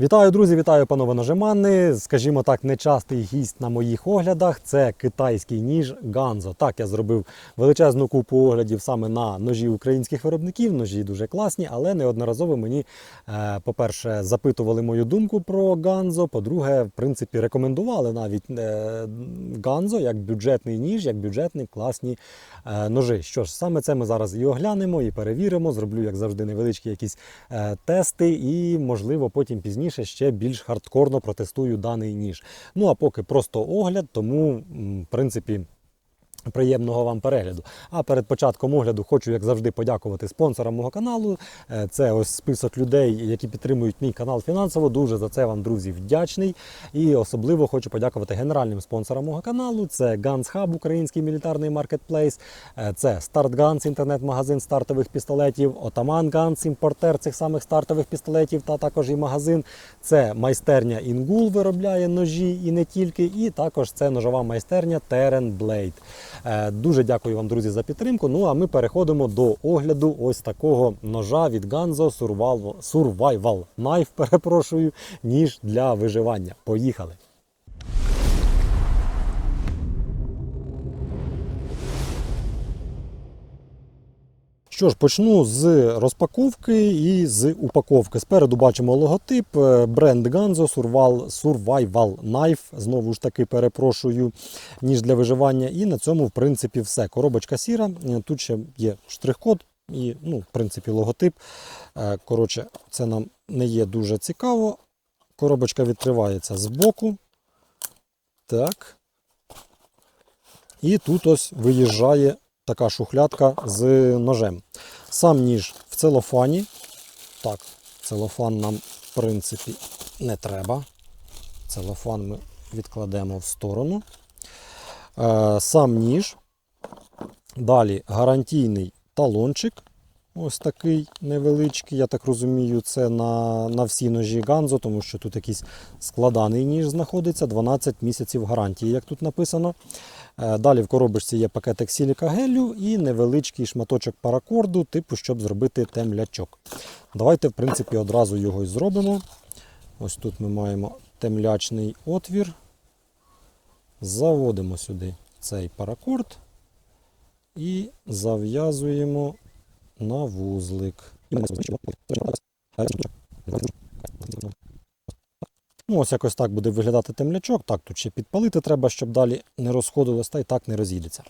Вітаю, друзі! Вітаю, панове нажимани. Скажімо так, нечастий гість на моїх оглядах це китайський ніж Ганзо. Так, я зробив величезну купу оглядів саме на ножі українських виробників. Ножі дуже класні, але неодноразово мені, е, по-перше, запитували мою думку про Ганзо. По-друге, в принципі, рекомендували навіть е, Ганзо як бюджетний ніж, як бюджетний класні е, ножи. Що ж, саме це ми зараз і оглянемо, і перевіримо. Зроблю, як завжди, невеличкі якісь тести, і, можливо, потім пізніше ще більш хардкорно протестую даний ніж. Ну а поки просто огляд, тому, в принципі. Приємного вам перегляду. А перед початком огляду хочу, як завжди, подякувати спонсорам мого каналу. Е, Це ось список людей, які підтримують мій канал фінансово. Дуже за це вам, друзі, вдячний. І особливо хочу подякувати генеральним спонсорам мого каналу. Це Guns Hub, український мілітарний маркетплейс. Е, Це Start Guns, інтернет-магазин стартових пістолетів, Отаман Guns, імпортер цих самих стартових пістолетів, та також і магазин. Це майстерня Інгул виробляє ножі і не тільки. І також це ножова майстерня Terran Blade. Е, Дуже дякую вам, друзі, за підтримку. Ну а ми переходимо до огляду ось такого ножа від Ganzo Survival, Survival Knife, перепрошую, ніж для виживання. Поїхали! Що ж, почну з розпаковки і з упаковки. Спереду бачимо логотип е, бренд Ganzo Survival, Knife. Знову ж таки, перепрошую, ніж для виживання. І на цьому, в принципі, все. Коробочка сіра. Е, Тут ще є штрих-код і, ну, в принципі, логотип. Е, Коротше, це нам не є дуже цікаво. Коробочка відкривається збоку. Так. І тут ось виїжджає така шухлядка з ножем. Сам ніж в целофані. Так, целофан нам, в принципі, не треба. Целофан ми відкладемо в сторону. Е, Сам ніж. Далі гарантійний талончик. Ось такий невеличкий. Я так розумію, це на, на всі ножі Ганзо, тому що тут якийсь складаний ніж знаходиться. 12 місяців гарантії, як тут написано. Е, Далі в коробочці є пакетик сіліка гелю і невеличкий шматочок паракорду, типу, щоб зробити темлячок. Давайте, в принципі, одразу його і зробимо. Ось тут ми маємо темлячний отвір. Заводимо сюди цей паракорд і зав'язуємо на вузлик. Ну, ось якось так буде виглядати темлячок. Так, тут ще підпалити треба, щоб далі не розходилось, та й так не розійдеться.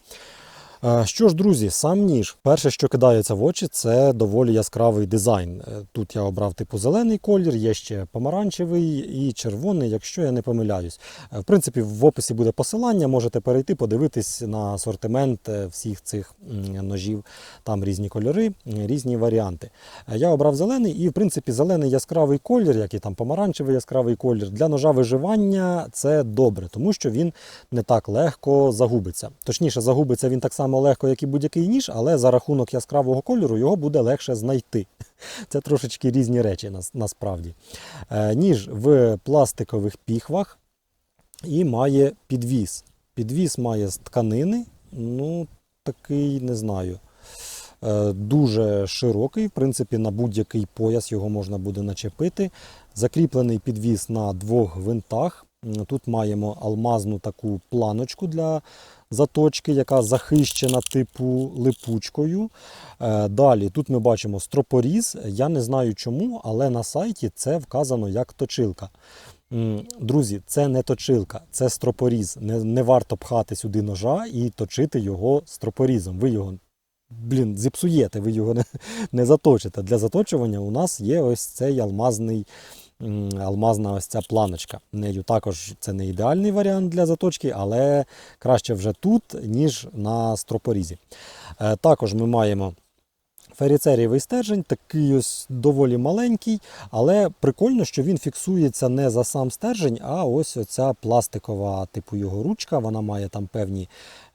Е, Що ж, друзі, сам ніж. Перше, що кидається в очі, це доволі яскравий дизайн. Е, Тут я обрав типу зелений колір, є ще помаранчевий і червоний, якщо я не помиляюсь. Е, В принципі, в описі буде посилання, можете перейти, подивитись на асортимент всіх цих ножів. Там різні кольори, різні варіанти. Я обрав зелений, і в принципі зелений яскравий колір, як і там помаранчевий яскравий колір, для ножа виживання це добре, тому що він не так легко загубиться. Точніше, загубиться він так само легко, як і будь-який ніж, але за рахунок яскравого кольору його буде легше знайти. Це трошечки різні речі нас- насправді. Е, Ніж в пластикових піхвах і має підвіс. Підвіс має з тканини, ну такий не знаю. Е, Дуже широкий, в принципі, на будь-який пояс його можна буде начепити. Закріплений підвіс на двох гвинтах. Тут маємо алмазну таку планочку для заточки, яка захищена типу липучкою. Е, Далі тут ми бачимо стропоріз. Я не знаю чому, але на сайті це вказано як точилка. Друзі, це не точилка, це стропоріз. Не, не варто пхати сюди ножа і точити його стропорізом. Ви його блін, зіпсуєте, ви його не, не заточите. Для заточування у нас є ось цей алмазний, алмазна ось ця планочка. Нею також це не ідеальний варіант для заточки, але краще вже тут, ніж на стропорізі. Е, Також ми маємо Феріцерієвий стержень, такий ось доволі маленький, але прикольно, що він фіксується не за сам стержень, а ось оця пластикова, типу його ручка. Вона має там певні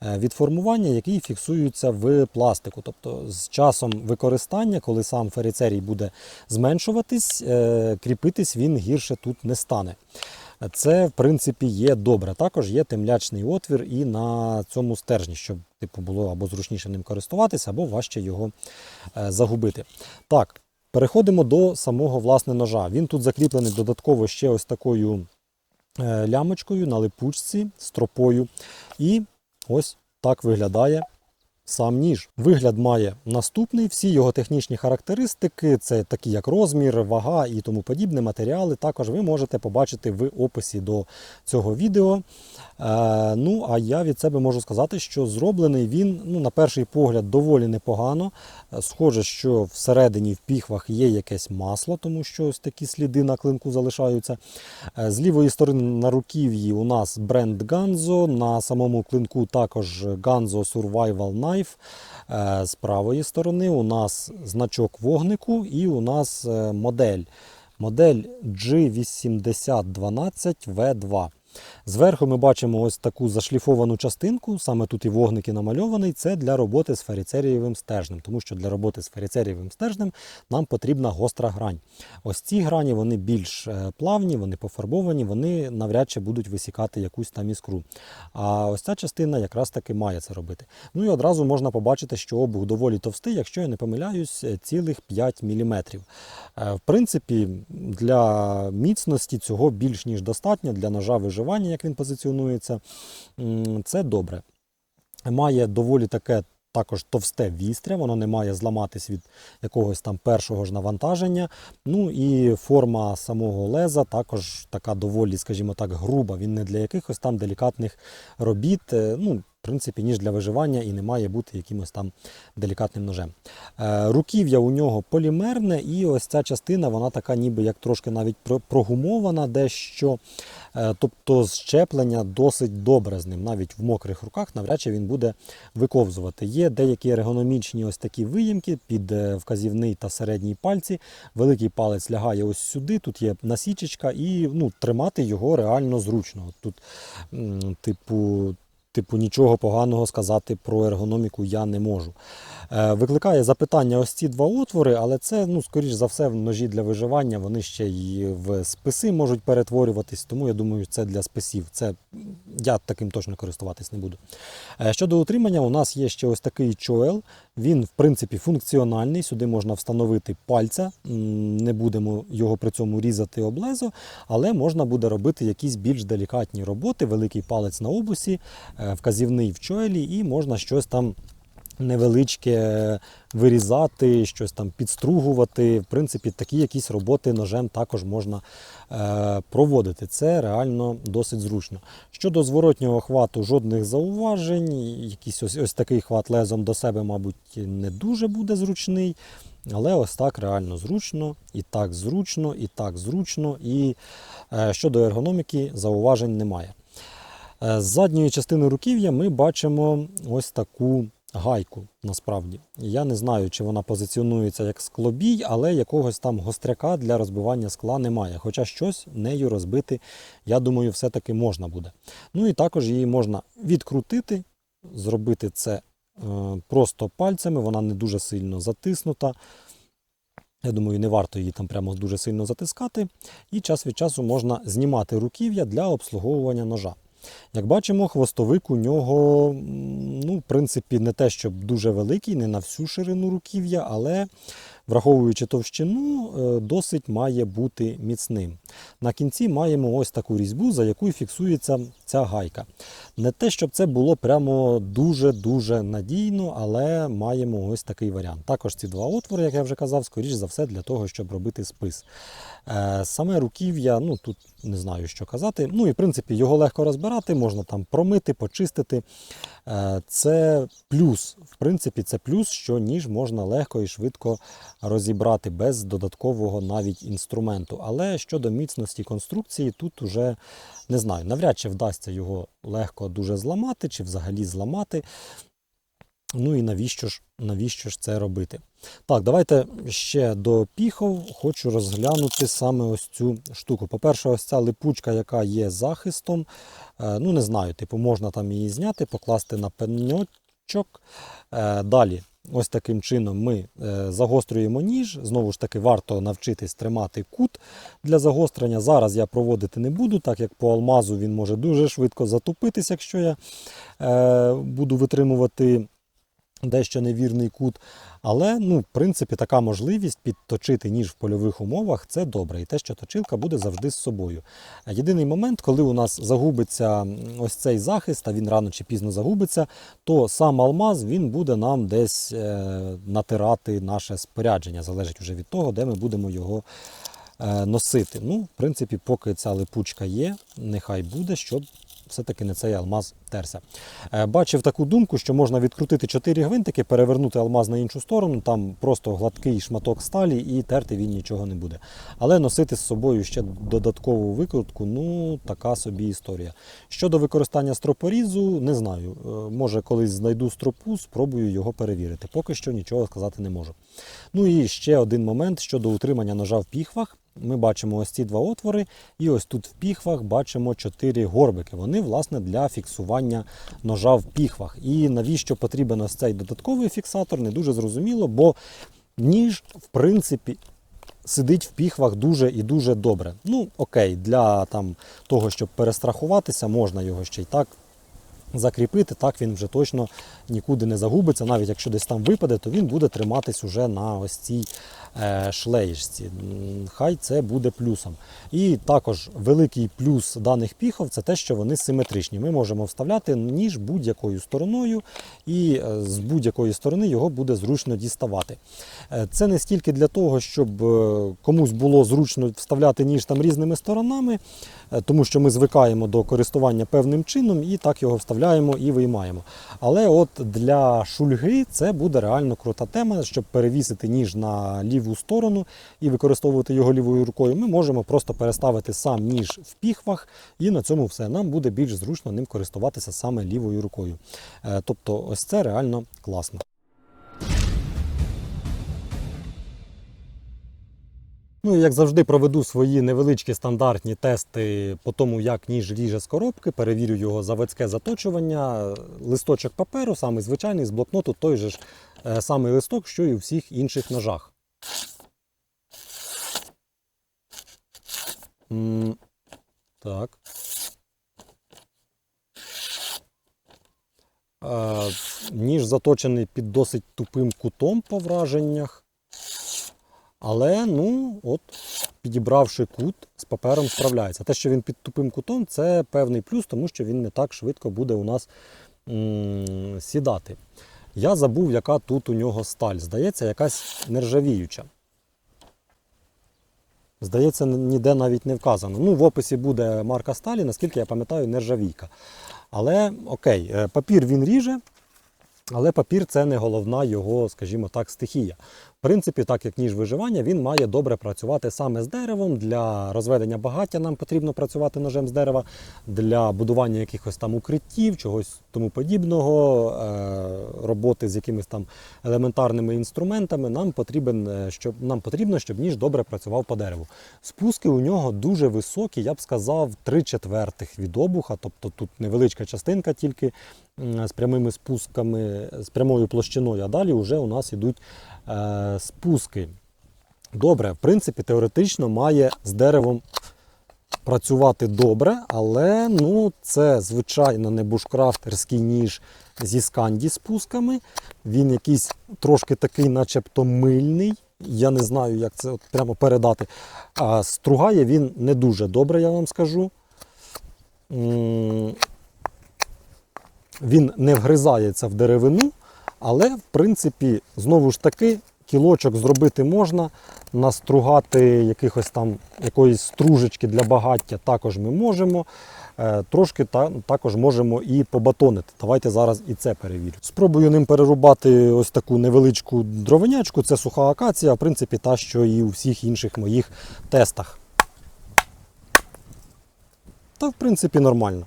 е, відформування, які фіксуються в пластику. Тобто з часом використання, коли сам феріцерій буде зменшуватись, е, кріпитись він гірше тут не стане. Це, в принципі, є добре. Також є темлячний отвір і на цьому стержні, щоб типу, було або зручніше ним користуватися, або важче його е, загубити. Так, Переходимо до самого власне ножа. Він тут закріплений додатково ще ось такою е, лямочкою на липучці, стропою. І ось так виглядає сам ніж. Вигляд має наступний. Всі його технічні характеристики, це такі як розмір, вага і тому подібне матеріали. Також ви можете побачити в описі до цього відео. Е, ну, а я від себе можу сказати, що зроблений він, ну, на перший погляд, доволі непогано. Е, Схоже, що всередині в піхвах є якесь масло, тому що ось такі сліди на клинку залишаються. Е, З лівої сторони на руків'ї у нас бренд Ganzo, на самому клинку також Ganzo Survival Knife. З правої сторони у нас значок вогнику і у нас модель. Модель G8012V2. Зверху ми бачимо ось таку зашліфовану частинку, саме тут і вогник і намальований. Це для роботи з феріцерієвим стержнем, тому що для роботи з феріцерієвим стержнем нам потрібна гостра грань. Ось ці грані вони більш е, плавні, вони пофарбовані, вони навряд чи будуть висікати якусь там іскру. А ось ця частина якраз таки має це робити. Ну і одразу можна побачити, що обух доволі товстий, якщо я не помиляюсь, е, цілих 5 мм. В принципі, для міцності цього більш ніж достатньо, для ножа виживання, як він позиціонується, це добре. Має доволі таке також товсте вістря, воно не має зламатись від якогось там першого ж навантаження. Ну і форма самого леза також така доволі, скажімо так, груба. Він не для якихось там делікатних робіт. Е, Ну, в принципі, ніж для виживання і не має бути якимось там делікатним ножем. Е, Руків'я у нього полімерне, і ось ця частина, вона така ніби як трошки навіть прогумована дещо. Е, Тобто щеплення досить добре з ним. Навіть в мокрих руках навряд чи він буде виковзувати. Є деякі ергономічні ось такі виїмки під е, вказівний та середній пальці. Великий палець лягає ось сюди, тут є насічечка, і ну, тримати його реально зручно. Тут, типу, типу, нічого поганого сказати про ергономіку я не можу. Е, Викликає запитання ось ці два отвори, але це, ну, скоріш за все, ножі для виживання, вони ще й в списи можуть перетворюватись, тому я думаю, це для списів. Це я таким точно користуватись не буду. Е, Щодо утримання, у нас є ще ось такий чоел. Він, в принципі, функціональний. Сюди можна встановити пальця, не будемо його при цьому різати облезо, але можна буде робити якісь більш делікатні роботи, великий палець на обусі, е, вказівний в чолі, і можна щось там невеличке вирізати, щось там підстругувати. В принципі, такі якісь роботи ножем також можна е, проводити. Це реально досить зручно. Щодо зворотнього хвату, жодних зауважень. Якийсь ось, ось такий хват лезом до себе, мабуть, не дуже буде зручний. Але ось так реально зручно, і так зручно, і так зручно. І е, щодо ергономіки, зауважень немає. Е, З задньої частини руків'я ми бачимо ось таку гайку насправді. Я не знаю, чи вона позиціонується як склобій, але якогось там гостряка для розбивання скла немає. Хоча щось нею розбити, я думаю, все-таки можна буде. Ну і також її можна відкрутити, зробити це е, просто пальцями, вона не дуже сильно затиснута. Я думаю, не варто її там прямо дуже сильно затискати. І час від часу можна знімати руків'я для обслуговування ножа. Як бачимо, хвостовик у нього, ну, в принципі, не те, щоб дуже великий, не на всю ширину руків'я, але враховуючи товщину, е, досить має бути міцним. На кінці маємо ось таку різьбу, за якою фіксується ця гайка. Не те, щоб це було прямо дуже-дуже надійно, але маємо ось такий варіант. Також ці два отвори, як я вже казав, скоріш за все для того, щоб робити спис. Е, Саме руків'я, ну тут не знаю, що казати. Ну і в принципі його легко розбирати, можна там промити, почистити. Е, Це плюс. В принципі, це плюс, що ніж можна легко і швидко розібрати без додаткового навіть інструменту. Але щодо міцності конструкції, тут уже не знаю, навряд чи вдасться його легко дуже зламати, чи взагалі зламати. Ну і навіщо ж, навіщо ж це робити? Так, давайте ще до піхов хочу розглянути саме ось цю штуку. По-перше, ось ця липучка, яка є захистом. Е, Ну, не знаю, типу, можна там її зняти, покласти на пеньочок. Е, Далі, ось таким чином ми е, загострюємо ніж. Знову ж таки, варто навчитись тримати кут для загострення. Зараз я проводити не буду, так як по алмазу він може дуже швидко затупитись, якщо я е, буду витримувати дещо невірний кут. Але, ну, в принципі, така можливість підточити ніж в польових умовах це добре. І те, що точилка буде завжди з собою. Єдиний момент, коли у нас загубиться ось цей захист, а він рано чи пізно загубиться, то сам алмаз він буде нам десь е, натирати наше спорядження. Залежить вже від того, де ми будемо його е, носити. Ну, в принципі, поки ця липучка є, нехай буде, щоб все-таки не цей алмаз терся. Е, Бачив таку думку, що можна відкрутити 4 гвинтики, перевернути алмаз на іншу сторону, там просто гладкий шматок сталі і терти він нічого не буде. Але носити з собою ще додаткову викрутку, ну така собі історія. Щодо використання стропорізу, не знаю. Е, Може, колись знайду стропу, спробую його перевірити. Поки що нічого сказати не можу. Ну і ще один момент щодо утримання ножа в піхвах. Ми бачимо ось ці два отвори, і ось тут в піхвах бачимо чотири горбики. Вони, власне, для фіксування ножа в піхвах. І навіщо потрібен ось цей додатковий фіксатор, не дуже зрозуміло, бо ніж, в принципі, сидить в піхвах дуже і дуже добре. Ну, окей, для там, того, щоб перестрахуватися, можна його ще й так закріпити, так він вже точно нікуди не загубиться. Навіть якщо десь там випаде, то він буде триматись уже на ось цій е, шлеєчці. М, Хай це буде плюсом. І також великий плюс даних піхов це те, що вони симетричні. Ми можемо вставляти ніж будь-якою стороною, і е, з будь-якої сторони його буде зручно діставати. Е, Це не стільки для того, щоб комусь було зручно вставляти ніж там різними сторонами, тому що ми звикаємо до користування певним чином і так його вставляємо і виймаємо. Але от для шульги це буде реально крута тема, щоб перевісити ніж на ліву сторону і використовувати його лівою рукою. Ми можемо просто переставити сам ніж в піхвах, і на цьому все. Нам буде більш зручно ним користуватися саме лівою рукою. Е, Тобто, ось це реально класно. Ну як завжди проведу свої невеличкі стандартні тести по тому, як ніж ріже з коробки, перевірю його заводське заточування, листочок паперу, самий звичайний з блокноту, той же ж е, самий листок, що і у всіх інших ножах. Так. Ніж заточений під досить тупим кутом по враженнях. Але, ну, от, підібравши кут, з папером справляється. Те, що він під тупим кутом, це певний плюс, тому що він не так швидко буде у нас м- сідати. Я забув, яка тут у нього сталь. Здається, якась нержавіюча. Здається, ніде навіть не вказано. Ну, в описі буде марка сталі, наскільки я пам'ятаю, нержавійка. Але окей, е, папір він ріже, але папір це не головна його, скажімо так, стихія. В принципі, так як ніж виживання, він має добре працювати саме з деревом. Для розведення багаття нам потрібно працювати ножем з дерева, для будування якихось там укриттів, чогось тому подібного, е, роботи з якимись там елементарними інструментами. Нам потрібен, е, щоб нам потрібно, щоб ніж добре працював по дереву. Спуски у нього дуже високі, я б сказав, 3 четвертих від обуха, тобто тут невеличка частинка тільки з прямими спусками, з прямою площиною, а далі вже у нас йдуть е, спуски. Добре, в принципі, теоретично має з деревом працювати добре, але ну, це звичайно не бушкрафтерський ніж зі сканді спусками. Він якийсь трошки такий, начебто мильний. Я не знаю, як це от прямо передати. А стругає він не дуже добре, я вам скажу. Він не вгризається в деревину, але в принципі, знову ж таки, кілочок зробити можна, настругати якихось там якоїсь стружечки для багаття також ми можемо. Е, Трошки та, також можемо і побатонити. Давайте зараз і це перевірю. Спробую ним перерубати ось таку невеличку дровинячку. Це суха акація, в принципі, та, що і у всіх інших моїх тестах. Та, в принципі, нормально.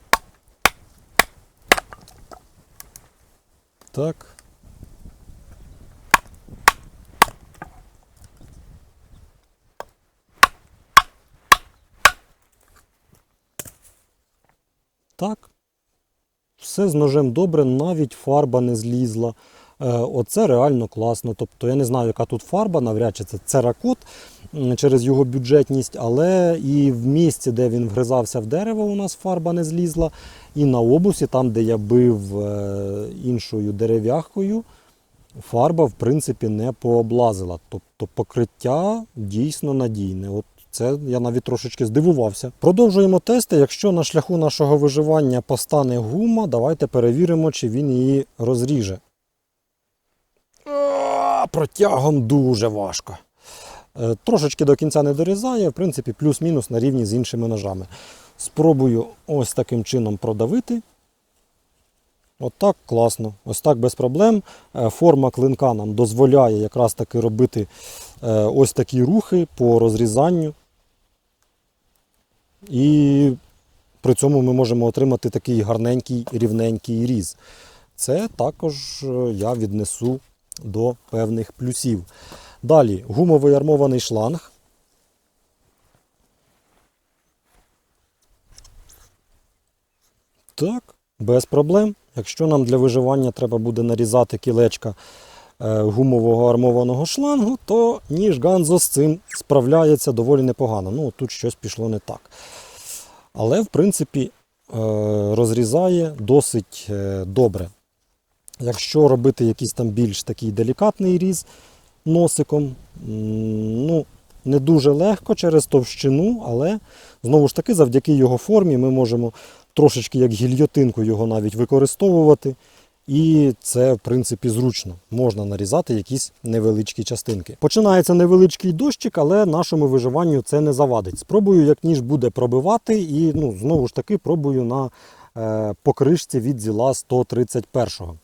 Так. Так. Все з ножем добре, навіть фарба не злізла. Е, Оце реально класно. Тобто я не знаю, яка тут фарба, навряд чи це церакот через його бюджетність, але і в місці, де він вгризався в дерево, у нас фарба не злізла. І на обусі, там, де я бив е, іншою дерев'яхою, фарба, в принципі, не пооблазила. Тобто покриття дійсно надійне. От це я навіть трошечки здивувався. Продовжуємо тести. Якщо на шляху нашого виживання постане гума, давайте перевіримо, чи він її розріже. Протягом дуже важко. Е, Трошечки до кінця не дорізає, в принципі, плюс-мінус на рівні з іншими ножами. Спробую ось таким чином продавити. Отак класно. Ось так без проблем. Е, Форма клинка нам дозволяє якраз таки робити е, ось такі рухи по розрізанню. І при цьому ми можемо отримати такий гарненький рівненький різ. Це також я віднесу до певних плюсів. Далі гумовий армований шланг. Так, без проблем. Якщо нам для виживання треба буде нарізати кілечка е, гумового армованого шлангу, то ніж Ганзо з цим справляється доволі непогано. Ну, тут щось пішло не так. Але, в принципі, е, розрізає досить е, добре. Якщо робити якийсь там більш такий делікатний різ носиком, ну, не дуже легко через товщину, але знову ж таки, завдяки його формі, ми можемо трошечки як гільйотинку його навіть використовувати. І це, в принципі, зручно. Можна нарізати якісь невеличкі частинки. Починається невеличкий дощик, але нашому виживанню це не завадить. Спробую, як ніж буде пробивати, і ну, знову ж таки пробую на е, покришці від зіла 131-го.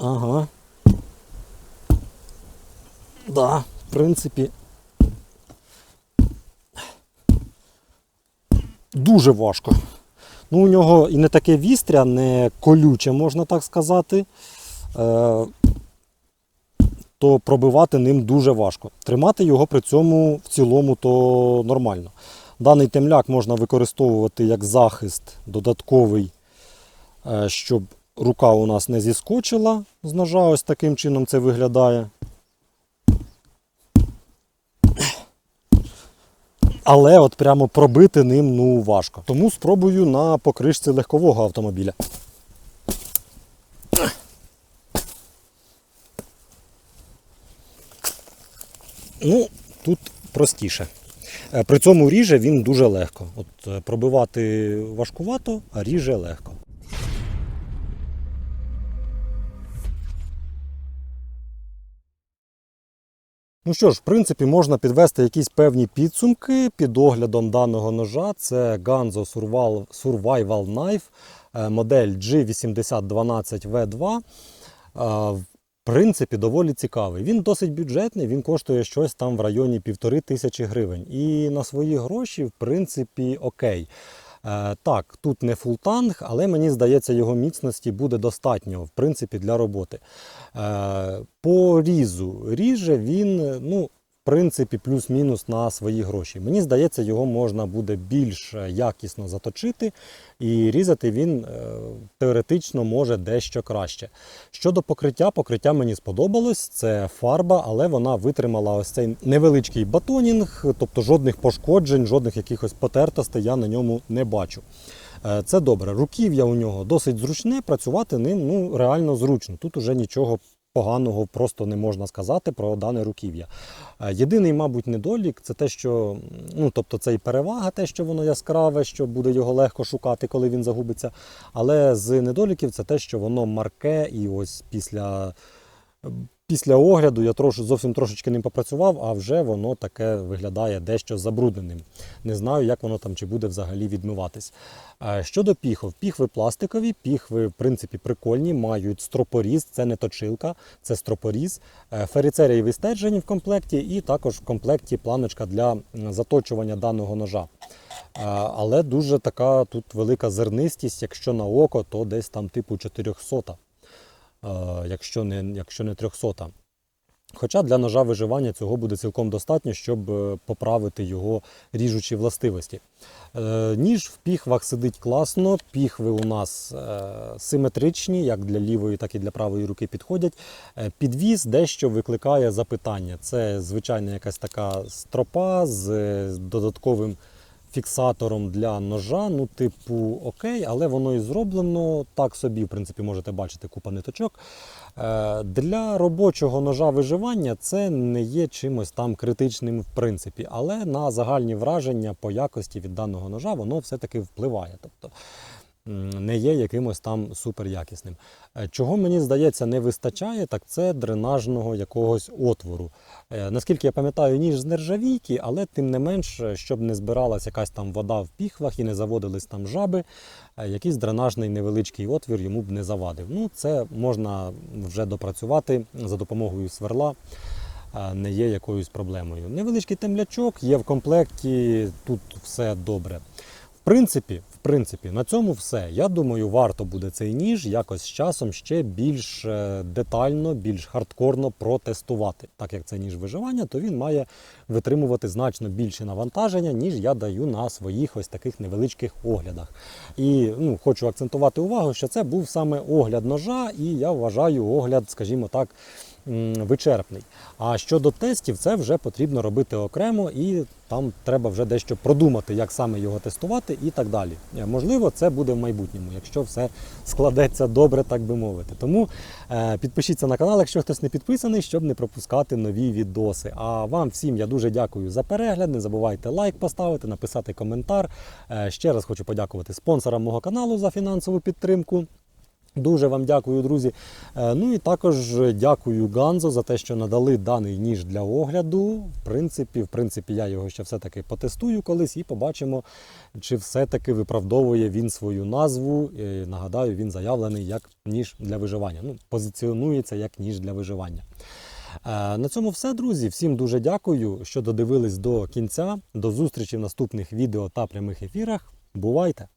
Ага. Да, в принципі. Дуже важко. Ну, у нього і не таке вістря, не колюче, можна так сказати. Е, то пробивати ним дуже важко. Тримати його при цьому в цілому то нормально. Даний темляк можна використовувати як захист додатковий, е, щоб рука у нас не зіскочила з ножа. Ось таким чином це виглядає. Але от прямо пробити ним ну важко. Тому спробую на покришці легкового автомобіля. Ну, тут простіше. Е, При цьому ріже він дуже легко. От е, пробивати важкувато, а ріже легко. Ну що ж, в принципі, можна підвести якісь певні підсумки під оглядом даного ножа. Це Ganzo Survival, Knife, е, модель G8012V2. Е, В принципі, доволі цікавий. Він досить бюджетний, він коштує щось там в районі півтори тисячі гривень. І на свої гроші, в принципі, окей. Е, Так, тут не фултанг, але мені здається, його міцності буде достатньо в принципі, для роботи. Е, По різу ріже він, ну, принципі, плюс-мінус на свої гроші. Мені здається, його можна буде більш е, якісно заточити, і різати він е, теоретично може дещо краще. Щодо покриття, покриття мені сподобалось. Це фарба, але вона витримала ось цей невеличкий батонінг, тобто жодних пошкоджень, жодних якихось потертостей я на ньому не бачу. Е, Це добре. Руків'я у нього досить зручне, працювати ним ну, реально зручно. Тут уже нічого поганого просто не можна сказати про дане руків'я. Е, Єдиний, мабуть, недолік це те, що ну, тобто це і перевага, те, що воно яскраве, що буде його легко шукати, коли він загубиться. Але з недоліків це те, що воно марке, і ось після. Після огляду я трош, зовсім трошечки ним попрацював, а вже воно таке виглядає дещо забрудненим. Не знаю, як воно там чи буде взагалі відмиватись. Е, Щодо піхов, піхви пластикові, піхви, в принципі, прикольні, мають стропоріз, це не точилка, це стропоріз, Е, ферицерієві стержені в комплекті, і також в комплекті планочка для заточування даного ножа. Е, Але дуже така тут велика зернистість, якщо на око, то десь там типу 400 е, якщо не, якщо не 300. Хоча для ножа виживання цього буде цілком достатньо, щоб е, поправити його ріжучі властивості. Е, Ніж в піхвах сидить класно, піхви у нас е, симетричні, як для лівої, так і для правої руки підходять. Е, Підвіз дещо викликає запитання. Це звичайна якась така стропа з е, додатковим фіксатором для ножа. Ну, типу, окей, але воно і зроблено так собі, в принципі, можете бачити купа ниточок. Е, Для робочого ножа виживання це не є чимось там критичним в принципі, але на загальні враження по якості від даного ножа воно все-таки впливає. Тобто не є якимось там суперякісним. Е, Чого мені здається не вистачає, так це дренажного якогось отвору. Е, Наскільки я пам'ятаю, ніж з нержавійки, але тим не менш, е, щоб не збиралась якась там вода в піхвах і не заводились там жаби, якийсь дренажний невеличкий отвір йому б не завадив. Ну, це можна вже допрацювати за допомогою сверла. Не є якоюсь проблемою. Невеличкий темлячок є в комплекті, тут все добре. В принципі, принципі, на цьому все. Я думаю, варто буде цей ніж якось з часом ще більш е, детально, більш хардкорно протестувати. Так як це ніж виживання, то він має витримувати значно більше навантаження, ніж я даю на своїх ось таких невеличких оглядах. І ну, хочу акцентувати увагу, що це був саме огляд ножа, і я вважаю огляд, скажімо так, вичерпний. А щодо тестів, це вже потрібно робити окремо, і там треба вже дещо продумати, як саме його тестувати і так далі. Е, Можливо, це буде в майбутньому, якщо все складеться добре, так би мовити. Тому е, підпишіться на канал, якщо хтось не підписаний, щоб не пропускати нові відоси. А вам всім я дуже дякую за перегляд. Не забувайте лайк поставити, написати коментар. Е, ще раз хочу подякувати спонсорам мого каналу за фінансову підтримку. Дуже вам дякую, друзі. Е, Ну і також дякую Ганзо за те, що надали даний ніж для огляду. В принципі, в принципі, я його ще все-таки потестую колись і побачимо, чи все-таки виправдовує він свою назву. Е, Нагадаю, він заявлений як ніж для виживання. Ну, позиціонується як ніж для виживання. Е, На цьому все, друзі. Всім дуже дякую, що додивились до кінця. До зустрічі в наступних відео та прямих ефірах. Бувайте!